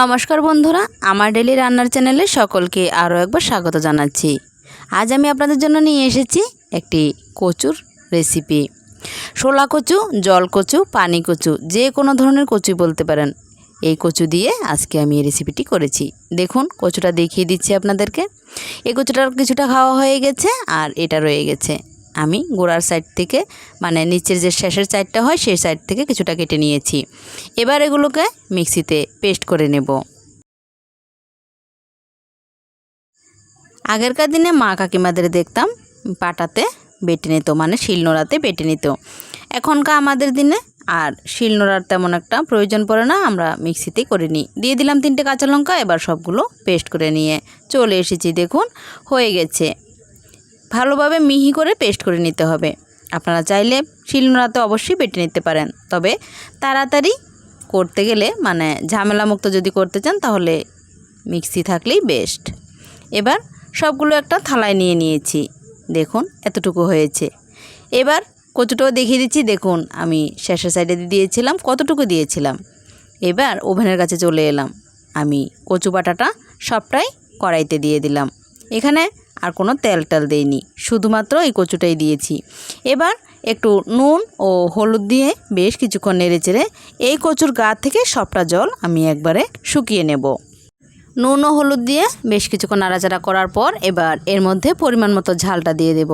নমস্কার বন্ধুরা, আমার ডেলি রান্নার চ্যানেলে সকলকে আরও একবার স্বাগত জানাচ্ছি। আজ আমি আপনাদের জন্য নিয়ে এসেছি একটি কচুর রেসিপি শোলা কচু, জল কচু, পানি কচু, যে কোনো ধরনের কচু বলতে পারেন। এই কচু দিয়ে আজকে আমি এই রেসিপিটি করেছি। দেখুন, কচুটা দেখিয়ে দিচ্ছি আপনাদেরকে। এই কচুটার কিছুটা খাওয়া হয়ে গেছে আর এটা রয়ে গেছে। আমি গোড়ার সাইড থেকে মানে নিচের যে শেষের সাইডটা হয়, সেই সাইড থেকে কিছুটা কেটে নিয়েছি। এবার এগুলোকে মিক্সিতে পেস্ট করে নেব। আগেরকার দিনে মা কাকিমাদের দেখতাম, পাটাতে বেটে নিত মানে শিলনোড়াতে বেটে নিত। এখনকার আমাদের দিনে আর শিলনোড়ার তেমন একটা প্রয়োজন পড়ে না, আমরা মিক্সিতেই করে নিই। দিয়ে দিলাম তিনটে কাঁচা লঙ্কা, এবার সবগুলো পেস্ট করে নিয়ে চলে এসেছি। দেখুন, হয়ে গেছে। ভালোভাবে মিহি করে পেস্ট করে নিতে হবে। আপনারা চাইলে শিলনোড়াতে অবশ্যই বেটে নিতে পারেন। তবে তাড়াতাড়ি করতে গেলে মানে ঝামেলামুক্ত যদি করতে চান, তাহলে মিক্সি থাকলেই বেস্ট। এবার সবগুলো একটা থালায় নিয়ে নিয়েছি। দেখুন, এতটুকু হয়েছে। এবার কচুটাও দেখিয়ে দিচ্ছি। দেখুন, আমি শেষের সাইডে দিয়েছিলাম, কতটুকু দিয়েছিলাম? এবার ওভেনের কাছে চলে এলাম। আমি কচু বাটাটা সবটাই কড়াইতে দিয়ে দিলাম। এখানে আর কোনো তেল টেল দেইনি, শুধুমাত্র এই কচুটাই দিয়েছি। এবার একটু নুন ও হলুদ দিয়ে বেশ কিছুক্ষণ নেড়ে চেড়ে এই কচুর গা থেকে সবটা জল আমি একবারে শুকিয়ে নেব। নুন ও হলুদ দিয়ে বেশ কিছুক্ষণ নাড়াচাড়া করার পর এবার এর মধ্যে পরিমাণ মতো ঝালটা দিয়ে দেব।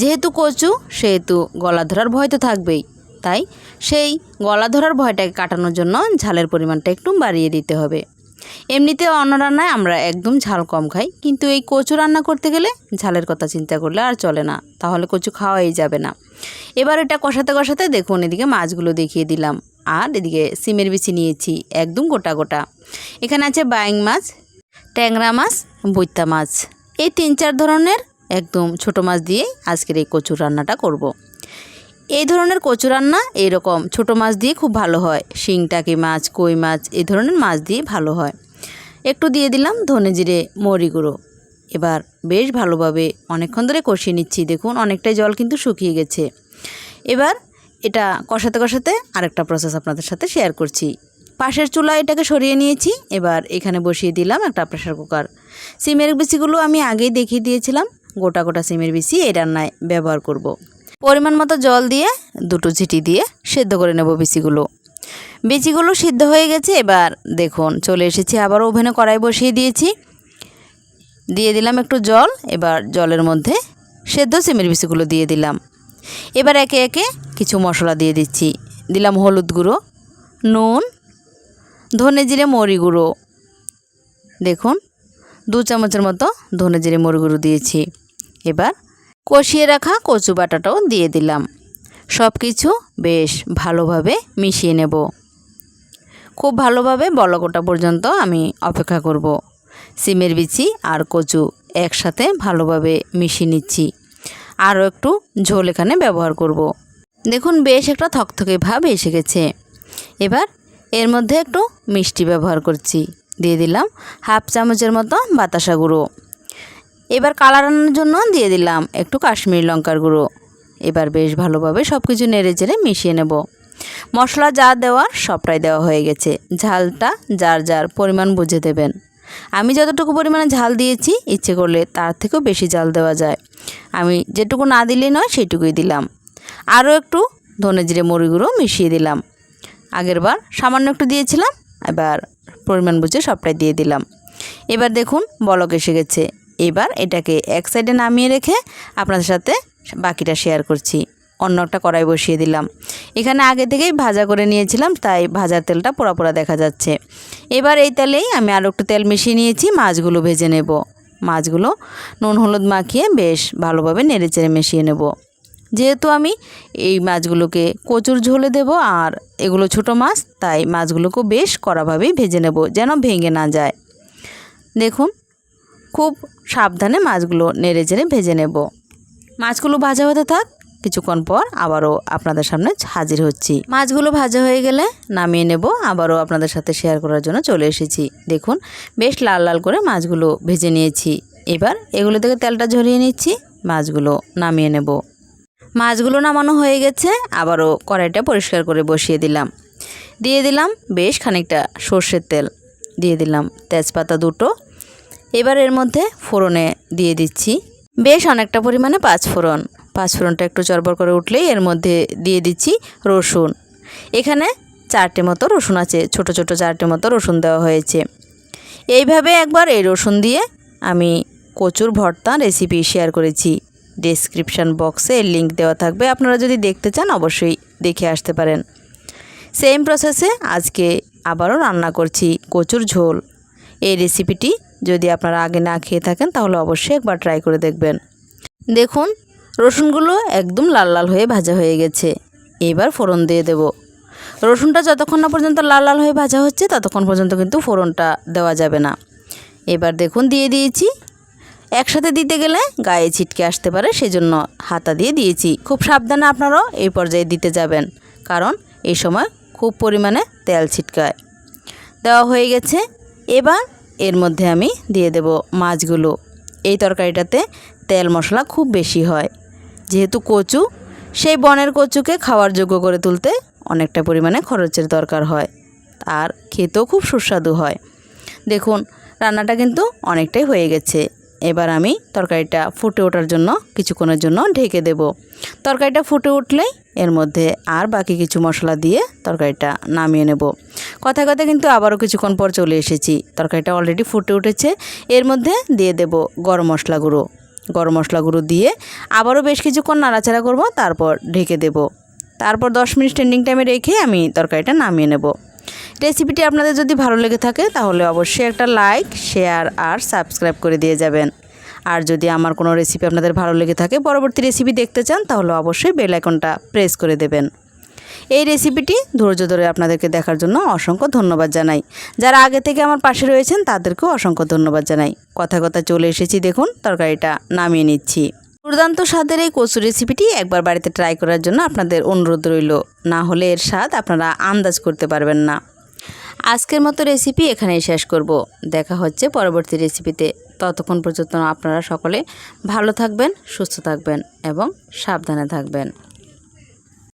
যেহেতু কচু, সেহেতু গলা ধরার ভয় তো থাকবেই। তাই সেই গলা ধরার ভয়টাকে কাটানোর জন্য ঝালের পরিমাণটা একটু বাড়িয়ে দিতে হবে। এমনিতে অন্য রান্নায় আমরা একদম ঝাল কম খাই, কিন্তু এই কচু রান্না করতে গেলে ঝালের কথা চিন্তা করলে আর চলে না, তাহলে কচু খাওয়াই যাবে না। এবার এটা কষাতে কষাতে দেখুন, এদিকে মাছগুলো দেখিয়ে দিলাম, আর এদিকে সিমের বিচি নিয়েছি, একদম গোটা গোটা। এখানে আছে বাইং মাছ, ট্যাংরা মাছ বৈতা মাছ। এই তিন চার ধরনের একদম ছোট মাছ দিয়েই আজকের এই কচুর রান্নাটা করব। এই ধরনের কচু রান্না এইরকম ছোট মাছ দিয়ে খুব ভালো হয়। শিংটাকি মাছ, কই মাছ, এই ধরনের মাছ দিয়ে ভালো হয়। একটু দিয়ে দিলাম ধনে জিরে, মরি গুঁড়ো। এবার বেশ ভালোভাবে অনেকক্ষণ ধরে কষিয়ে নিচ্ছি। দেখুন, অনেকটাই জল কিন্তু শুকিয়ে গেছে। এবার এটা কষাতে কষাতে আরেকটা প্রসেস আপনাদের সাথে শেয়ার করছি। পাশের চুলা এটাকে সরিয়ে নিয়েছি। এবার এখানে বসিয়ে দিলাম একটা প্রেশার কুকার সিমের বিচিগুলো আমি আগেই দেখিয়ে দিয়েছিলাম। গোটা গোটা সিমের বিচি এই রান্নায় ব্যবহার করব। পরিমাণ মতো জল দিয়ে দুটো ঝিটি দিয়ে সেদ্ধ করে নেব বিচিগুলো। বিচিগুলো সিদ্ধ হয়ে গেছে, এবার দেখুন, চলে এসেছি, আবার ওভেনে কড়াই বসিয়ে দিয়েছি। দিয়ে দিলাম একটু জল, এবার জলের মধ্যে সেদ্ধ সিমের বিচিগুলো দিয়ে দিলাম। এবার একে একে কিছু মশলা দিয়ে দিচ্ছি। দিলাম হলুদ গুঁড়ো, নুন, ধনে জিরে, মরি গুঁড়ো। দেখুন, দু চামচের মতো ধনে জিরে, মরি গুঁড়ো দিয়েছি। এবার কষিয়ে রাখা কচু বাটাটাও দিয়ে দিলাম। সব কিছু বেশ ভালোভাবে মিশিয়ে নেব। খুব ভালোভাবে বলকোটা পর্যন্ত আমি অপেক্ষা করব। সিমের বিচি আর কচু একসাথে ভালোভাবে মিশিয়ে নিচ্ছি। আরও একটু ঝোল এখানে ব্যবহার করব। দেখুন, বেশ একটা থকথকে ভাব এসে গেছে। এবার এর মধ্যে একটু মিষ্টি ব্যবহার করছি। দিয়ে দিলাম হাফ চামচের মতো বাতাসা গুঁড়ো। এবার কালার আনার জন্য দিয়ে দিলাম একটু কাশ্মীরি লঙ্কার গুঁড়ো। এবার বেশ ভালোভাবে সব কিছু নেড়ে চেড়ে মিশিয়ে নেব। মশলা যা দেওয়ার সবটাই দেওয়া হয়ে গেছে। ঝালটা যার যার পরিমাণ বুঝে দেবেন। আমি যতটুকু পরিমাণে ঝাল দিয়েছি, ইচ্ছে করলে তার থেকেও বেশি ঝাল দেওয়া যায়। আমি যেটুকু না দিলেই নয় সেটুকুই দিলাম। আরও একটু ধনে জিরে মুড়ি গুঁড়ো মিশিয়ে দিলাম। আগের বার সামান্য একটু দিয়েছিলাম, এবার পরিমাণ বুঝে সবটাই দিয়ে দিলাম। এবার দেখুন বলক এসে গেছে। এবার এটাকে এক সাইডে নামিয়ে রেখে আপনাদের সাথে বাকিটা শেয়ার করছি। অন্য একটা কড়াই বসিয়ে দিলাম। এখানে আগে থেকেই ভাজা করে নিয়েছিলাম, তাই ভাজার তেলটা পোড়া পোড়া দেখা যাচ্ছে। এবার এই তেলেই আমি আরও একটু তেল মিশিয়ে নিয়েছি, মাছগুলো ভেজে নেব। মাছগুলো নুন হলুদ মাখিয়ে বেশ ভালোভাবে নেড়ে চেড়ে মিশিয়ে নেব। যেহেতু আমি এই মাছগুলোকে কচুর ঝোলে দেব আর এগুলো ছোট মাছ, তাই মাছগুলোকেও বেশ কড়াভাবেই ভেজে নেব যেন ভেঙে না যায়। দেখুন খুব সাবধানে মাছগুলো নেড়ে চেড়ে ভেজে নেব। মাছগুলো ভাজা হতে থাক, কিছুক্ষণ পর আবারও আপনাদের সামনে হাজির হচ্ছি। মাছগুলো ভাজা হয়ে গেলে নামিয়ে নেব, আবারও আপনাদের সাথে শেয়ার করার জন্য চলে এসেছি। দেখুন, বেশ লাল লাল করে মাছগুলো ভেজে নিয়েছি। এবার এগুলো থেকে তেলটা ঝরিয়ে নিচ্ছি, মাছগুলো নামিয়ে নেব। মাছগুলো নামানো হয়ে গেছে, আবারও কড়াইটা পরিষ্কার করে বসিয়ে দিলাম। দিয়ে দিলাম বেশ খানিকটা সর্ষের তেল। দিয়ে দিলাম তেজপাতা দুটো এবার এর মধ্যে ফোড়নে দিয়ে দিচ্ছি। বেশ অনেকটা পরিমাণে পাঁচ ফোড়ন। পাঁচ ফোড়নটা একটু চরবর করে উঠলেই এর মধ্যে দিয়ে দিচ্ছি রসুন। এখানে চারটে মতো রসুন আছে, ছোট ছোট চারটে মতো রসুন দেওয়া হয়েছে। এইভাবে একবার এই রসুন দিয়ে আমি কচুর ভর্তা রেসিপি শেয়ার করেছি। ডেসক্রিপশান বক্সে লিঙ্ক দেওয়া থাকবে, আপনারা যদি দেখতে চান অবশ্যই দেখে আসতে পারেন। সেম প্রসেসে আজকে আবারও রান্না করছি কচুর ঝোল। এই রেসিপিটি যদি আপনারা আগে না খেয়ে থাকেন, তাহলে অবশ্যই একবার ট্রাই করে দেখবেন। দেখুন, রসুনগুলো একদম লাল লাল হয়ে ভাজা হয়ে গেছে। এবার ফোড়ন দিয়ে দেব। রসুনটা যতক্ষণ না পর্যন্ত লাল লাল হয়ে ভাজা হচ্ছে, ততক্ষণ পর্যন্ত কিন্তু ফোড়নটা দেওয়া যাবে না। এবার দেখুন, দিয়ে দিয়েছি। একসাথে দিতে গেলে গায়ে ছিটকে আসতে পারে, সেজন্য হাতা দিয়ে দিয়েছি। খুব সাবধানে আপনারাও এই পর্যায়ে দিতে যাবেন, কারণ এই সময় খুব পরিমাণে তেল ছিটকায়। দেওয়া হয়ে গেছে। এবার এর মধ্যে আমি দিয়ে দেব মাছগুলো। এই তরকারিটাতে তেল মশলা খুব বেশি হয়। যেহেতু কচু, সেই বনের কচুকে খাওয়ার যোগ্য করে তুলতে অনেকটা পরিমাণে খরচের দরকার হয়। আর খেতেও খুব সুস্বাদু হয়। দেখুন, রান্নাটা কিন্তু অনেকটাই হয়ে গেছে। এবার আমি তরকারিটা ফুটে ওঠার জন্য, কিছুক্ষণের জন্য ঢেকে দেব। তরকারিটা ফুটে উঠলেই এর মধ্যে আর বাকি কিছু মশলা দিয়ে তরকারিটা নামিয়ে নেব। কথা কথা কিন্তু আবারও কিছুক্ষণ পর চলে এসেছি। তরকারিটা অলরেডি ফুটে উঠেছে। এর মধ্যে দিয়ে দেব গরম মশলা গুঁড়ো। গরম মশলা গুঁড়ো দিয়ে আবারও বেশ কিছুক্ষণ নাড়াচাড়া করব, তারপর ঢেকে দেব। তারপর দশ মিনিট স্ট্যান্ডিং টাইমে রেখে আমি তরকারিটা নামিয়ে নেব। রেসিপিটি আপনাদের যদি ভালো লেগে থাকে, তাহলে অবশ্যই একটা লাইক, শেয়ার আর সাবস্ক্রাইব করে দিয়ে যাবেন। আর যদি আমার কোনো রেসিপি আপনাদের ভালো লেগে থাকে, পরবর্তী রেসিপি দেখতে চান, তাহলে অবশ্যই বেল আইকনটা প্রেস করে দেবেন। এই রেসিপিটি ধৈর্য ধরে আপনাদেরকে দেখার জন্য অসংখ্য ধন্যবাদ জানাই। যারা আগে থেকে আমার পাশে রয়েছেন, তাদেরকেও অসংখ্য ধন্যবাদ জানাই। কথা কথা চলে এসেছি, দেখুন, তরকারিটা নামিয়ে নিচ্ছি। দুর্দান্ত স্বাদের এই কচু রেসিপিটি একবার বাড়িতে ট্রাই করার জন্য আপনাদের অনুরোধ রইল। না হলে এর স্বাদ আপনারা আন্দাজ করতে পারবেন না। আজকের মতো রেসিপি এখানেই শেষ করব। দেখা হচ্ছে পরবর্তী রেসিপিতে ততক্ষণ পর্যন্ত আপনারা সকলে ভালো থাকবেন, সুস্থ থাকবেন এবং সাবধানে থাকবেন।